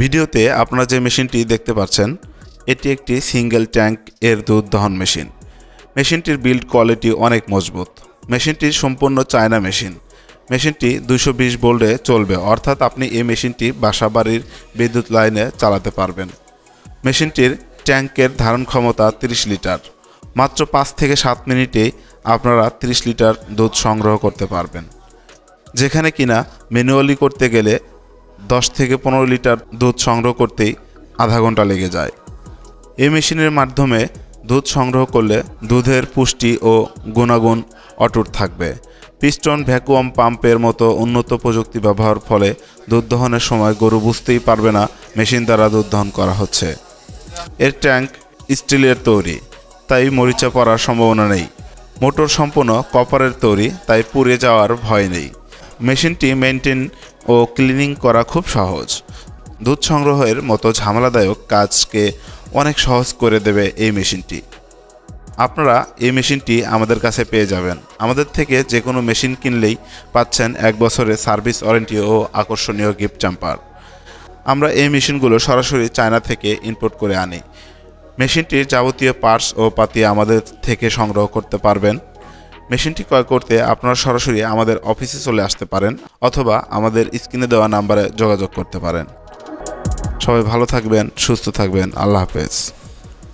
ভিডিওতে আপনারা যে মেশিনটি দেখতে পাচ্ছেন, এটি একটি সিঙ্গেল ট্যাঙ্ক এর দুধ দহন মেশিন। মেশিনটির বিল্ড কোয়ালিটি অনেক মজবুত। মেশিনটি সম্পূর্ণ চায়না মেশিন। মেশিনটি দুশো বিশ বোল্টে চলবে, অর্থাৎ আপনি এই মেশিনটি বাসা বাড়ির বিদ্যুৎ লাইনে চালাতে পারবেন। মেশিনটির ট্যাঙ্কের ধারণ ক্ষমতা 30 লিটার। মাত্র পাঁচ থেকে সাত মিনিটে আপনারা 30 লিটার দুধ সংগ্রহ করতে পারবেন। যেখানে কিনা ম্যানুয়ালি করতে গেলে দশ থেকে পনেরো লিটার দুধ সংগ্রহ করতেই আধা ঘণ্টা লেগে যায়। এই মেশিনের মাধ্যমে দুধ সংগ্রহ করলে দুধের পুষ্টি ও গুণাগুণ অটুট থাকবে। পিস্টন ভ্যাকুয়াম পাম্পের মতো উন্নত প্রযুক্তি ব্যবহার ফলে দুধ দহনের সময় গরু বুঝতেই পারবে না মেশিন দ্বারা দুধ দহন করা হচ্ছে। এর ট্যাঙ্ক, স্টিলের তৈরি, তাই মরিচা পড়ার সম্ভাবনা নেই। মোটর সম্পূর্ণ কপারের তৈরি, তাই পুড়ে যাওয়ার ভয় নেই। মেশিনটি মেনটেন ও ক্লিনিং করা খুব সহজ। দুধ সংগ্রহের মতো ঝামেলাদায়ক কাজকে অনেক সহজ করে দেবে এই মেশিনটি। আপনারা এই মেশিনটি আমাদের কাছে পেয়ে যাবেন। আমাদের থেকে যে কোনো মেশিন কিনলেই পাচ্ছেন এক বছরের সার্ভিস ওয়ারেন্টি ও আকর্ষণীয় গিফট চাম্পার আমরা এই মেশিনগুলো সরাসরি চায়না থেকে ইম্পোর্ট করে আনি। মেশিনটির যাবতীয় পার্টস ও পাতি আমাদের থেকে সংগ্রহ করতে পারবেন। মেশিনটি ক্রয় করতে আপনারা সরাসরি আমাদের অফিসে চলে আসতে পারেন অথবা আমাদের স্ক্রিনে দেওয়া নাম্বারে যোগাযোগ করতে পারেন। সবাই ভালো থাকবেন, সুস্থ থাকবেন, আল্লাহ হাফেজ।